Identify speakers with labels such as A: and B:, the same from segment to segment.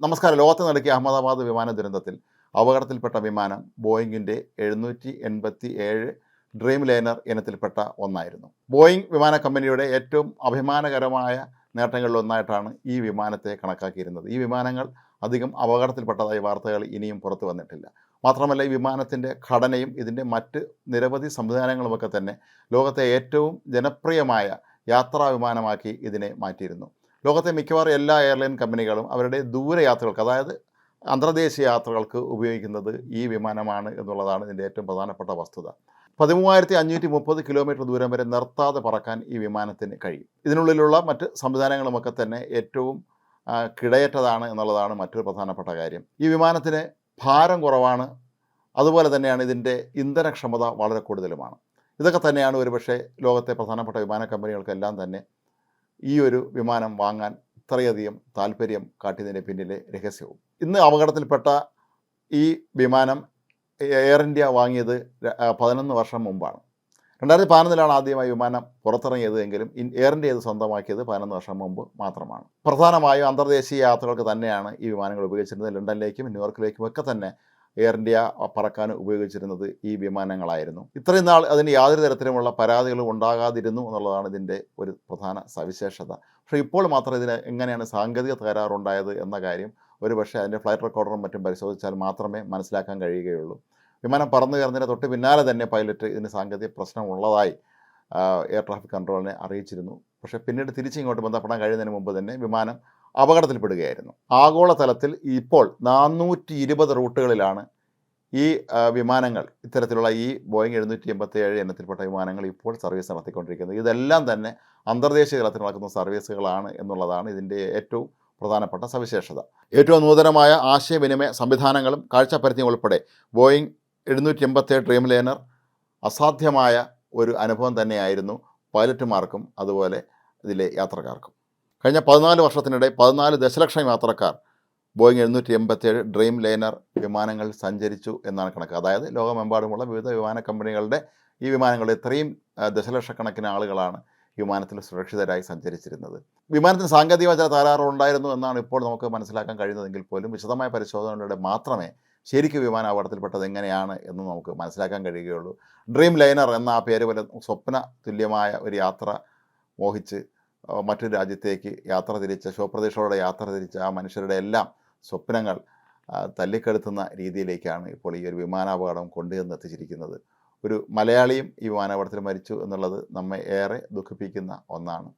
A: നമസ്കാരം. ലോകത്ത് നടക്കിയ അഹമ്മദാബാദ് വിമാന ദുരന്തത്തിൽ അപകടത്തിൽപ്പെട്ട വിമാനം ബോയിങ്ങിന്റെ എഴുന്നൂറ്റി എൺപത്തി ഏഴ് ഡ്രീം ലൈനർ ഇനത്തിൽപ്പെട്ട ഒന്നായിരുന്നു. ബോയിങ് വിമാന കമ്പനിയുടെ ഏറ്റവും അഭിമാനകരമായ നേട്ടങ്ങളിലൊന്നായിട്ടാണ് ഈ വിമാനത്തെ കണക്കാക്കിയിരുന്നത്. ഈ വിമാനങ്ങൾ അധികം അപകടത്തിൽപ്പെട്ടതായി വാർത്തകൾ ഇനിയും പുറത്തു വന്നിട്ടില്ല. മാത്രമല്ല ഈ വിമാനത്തിന്റെ ഘടനയും ഇതിന്റെ മറ്റ് നിരവധി സംവിധാനങ്ങളുമൊക്കെ തന്നെ ലോകത്തെ ഏറ്റവും ജനപ്രിയമായ യാത്രാ വിമാനമാക്കി ഇതിനെ മാറ്റിയിരുന്നു. ലോകത്തെ മിക്കവാറും എല്ലാ എയർലൈൻ കമ്പനികളും അവരുടെ ദൂരയാത്രകൾക്ക് അതായത് അന്തർദേശീയ യാത്രകൾക്ക് ഉപയോഗിക്കുന്നത് ഈ വിമാനമാണ് എന്നുള്ളതാണ് ഇതിന്റെ ഏറ്റവും പ്രധാനപ്പെട്ട വസ്തുത. പതിമൂവായിരത്തി അഞ്ഞൂറ്റി മുപ്പത് കിലോമീറ്റർ ദൂരം വരെ നിർത്താതെ പറക്കാൻ ഈ വിമാനത്തിന് കഴിയും. ഇതിനുള്ളിലുള്ള മറ്റ് സംവിധാനങ്ങളുമൊക്കെ തന്നെ ഏറ്റവും കിടയറ്റതാണ് എന്നുള്ളതാണ് മറ്റൊരു പ്രധാനപ്പെട്ട കാര്യം. ഈ വിമാനത്തിന് ഭാരം കുറവാണ്. അതുപോലെ തന്നെയാണ് ഇതിന്റെ ഇന്ധനക്ഷമത വളരെ കൂടുതലുമാണ്. ഇതൊക്കെ തന്നെയാണ് ഒരുപക്ഷെ ലോകത്തെ പ്രധാനപ്പെട്ട വിമാന കമ്പനികൾക്കെല്ലാം തന്നെ ഈ ഒരു വിമാനം വാങ്ങാൻ ഇത്രയധികം താല്പര്യം കാട്ടിയതിന്റെ പിന്നിലെ രഹസ്യവും. ഇന്ന് അപകടത്തിൽപ്പെട്ട ഈ വിമാനം എയർ ഇന്ത്യ വാങ്ങിയത് പതിനൊന്ന് വർഷം മുമ്പാണ്. രണ്ടായിരത്തി പതിനൊന്നിലാണ് ആദ്യമായി വിമാനം പുറത്തിറങ്ങിയത് എങ്കിലും എയർ ഇന്ത്യ ഇത് സ്വന്തമാക്കിയത് പതിനൊന്ന് വർഷം മുമ്പ് മാത്രമാണ്. പ്രധാനമായും അന്തർദേശീയ യാത്രകൾക്ക് തന്നെയാണ് ഈ വിമാനങ്ങൾ ഉപയോഗിച്ചിരുന്നത്. ലണ്ടനിലേക്കും ന്യൂയോർക്കിലേക്കും ഒക്കെ തന്നെ എയർ ഇന്ത്യ പറക്കാൻ ഉപയോഗിച്ചിരുന്നത് ഈ വിമാനങ്ങളായിരുന്നു. ഇത്രയും നാൾ അതിന് യാതൊരു തരത്തിലുമുള്ള പരാതികളും ഉണ്ടാകാതിരുന്നു എന്നുള്ളതാണ് ഇതിന്റെ ഒരു പ്രധാന സവിശേഷത. പക്ഷേ ഇപ്പോൾ മാത്രം ഇതിന് എങ്ങനെയാണ് സാങ്കേതിക തകരാറുണ്ടായത് എന്ന കാര്യം ഒരു പക്ഷേ അതിന്റെ ഫ്ലൈറ്റ് റെക്കോർഡറും മറ്റും പരിശോധിച്ചാൽ മാത്രമേ മനസ്സിലാക്കാൻ കഴിയുകയുള്ളൂ. വിമാനം പറന്നു കയറുന്നതിന് തൊട്ട് പിന്നാലെ തന്നെ പൈലറ്റ് ഇതിന് സാങ്കേതിക പ്രശ്നമുള്ളതായി എയർ ട്രാഫിക് കൺട്രോളിനെ അറിയിച്ചിരുന്നു. പക്ഷേ പിന്നീട് തിരിച്ചിങ്ങോട്ട് ബന്ധപ്പെടാൻ കഴിയുന്നതിന് മുമ്പ് തന്നെ വിമാനം അപകടത്തിൽപ്പെടുകയായിരുന്നു. ആഗോളതലത്തിൽ ഇപ്പോൾ നാനൂറ്റി ഇരുപത് റൂട്ടുകളിലാണ് ഈ വിമാനങ്ങൾ ഇത്തരത്തിലുള്ള ഈ ബോയിങ് എഴുന്നൂറ്റി എൺപത്തി ഏഴ് വിമാനങ്ങൾ ഇപ്പോൾ സർവീസ് നടത്തിക്കൊണ്ടിരിക്കുന്നത്. ഇതെല്ലാം തന്നെ അന്തർദേശീയ തലത്തിൽ നടക്കുന്ന സർവീസുകളാണ് എന്നുള്ളതാണ് ഇതിന്റെ ഏറ്റവും പ്രധാനപ്പെട്ട സവിശേഷത. ഏറ്റവും നൂതനമായ ആശയവിനിമയ സംവിധാനങ്ങളും കാഴ്ചപ്പരിധിയും ഉൾപ്പെടെ ബോയിങ് എഴുന്നൂറ്റി എൺപത്തേഴ് ഡ്രീം ലൈനർ അസാധ്യമായ ഒരു അനുഭവം തന്നെയായിരുന്നു പൈലറ്റുമാർക്കും അതുപോലെ ഇതിലെ യാത്രക്കാർക്കും. കഴിഞ്ഞ പതിനാല് വർഷത്തിനിടെ പതിനാല് ദശലക്ഷം യാത്രക്കാർ ബോയിങ് എഴുന്നൂറ്റി എൺപത്തേഴ് ഡ്രീം ലൈനർ വിമാനങ്ങൾ സഞ്ചരിച്ചു എന്നാണ് കണക്ക്. അതായത് ലോകമെമ്പാടുമുള്ള വിവിധ വിമാന കമ്പനികളുടെ ഈ വിമാനങ്ങളുടെ ഇത്രയും ദശലക്ഷക്കണക്കിന് ആളുകളാണ് വിമാനത്തിൽ സുരക്ഷിതരായി സഞ്ചരിച്ചിരുന്നത്. വിമാനത്തിന് സാങ്കേതിക ചില തകരാറുണ്ടായിരുന്നു എന്നാണ് ഇപ്പോൾ നമുക്ക് മനസ്സിലാക്കാൻ കഴിയുന്നതെങ്കിൽ പോലും വിശദമായ പരിശോധനകളുടെ മാത്രമേ ശരിക്കും വിമാന അപകടത്തിൽപ്പെട്ടത് എങ്ങനെയാണ് എന്ന് നമുക്ക് മനസ്സിലാക്കാൻ കഴിയുകയുള്ളൂ. ഡ്രീം ലൈനർ എന്ന ആ പേര് പോലെ സ്വപ്ന തുല്യമായ ഒരു യാത്ര മോഹിച്ച് മറ്റൊരു രാജ്യത്തേക്ക് യാത്ര തിരിച്ച ശുഭപ്രതീക്ഷയോടെ യാത്ര തിരിച്ച ആ മനുഷ്യരുടെ എല്ലാം സ്വപ്നങ്ങൾ തല്ലിക്കെടുത്തുന്ന രീതിയിലേക്കാണ് ഇപ്പോൾ ഈ ഒരു വിമാനാപകടം കൊണ്ടുചെന്ന് എത്തിച്ചിരിക്കുന്നത്. ഒരു മലയാളിയും ഈ വിമാനാപകടത്തിൽ മരിച്ചു എന്നുള്ളത് നമ്മെ ഏറെ ദുഃഖിപ്പിക്കുന്ന ഒന്നാണ്.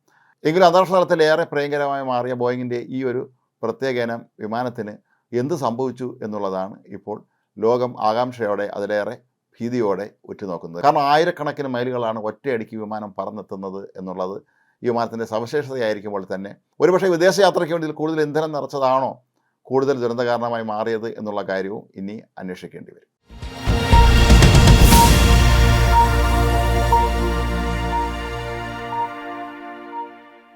A: എങ്കിലും അന്താരാഷ്ട്ര തലത്തിൽ ഏറെ പ്രിയങ്കരമായി മാറിയ ബോയിങ്ങിന്റെ ഈ ഒരു പ്രത്യേക ഇനം വിമാനത്തിന് എന്ത് സംഭവിച്ചു എന്നുള്ളതാണ് ഇപ്പോൾ ലോകം ആകാംക്ഷയോടെ അതിലേറെ ഭീതിയോടെ ഉറ്റുനോക്കുന്നത്. കാരണം ആയിരക്കണക്കിന് മൈലുകളാണ് ഒറ്റയടിക്ക് വിമാനം പറന്നെത്തുന്നത് എന്നുള്ളത് വിമാനത്തിന്റെ സവിശേഷതയായിരിക്കുമ്പോൾ തന്നെ. ഒരുപക്ഷെ വിദേശയാത്രയ്ക്ക് വേണ്ടിയിൽ കൂടുതൽ ഇന്ധനം നിറച്ചതാണോ കൂടുതൽ ദുരന്ത കാരണമായി മാറിയത് എന്നുള്ള കാര്യവും ഇനി അന്വേഷിക്കേണ്ടി വരും.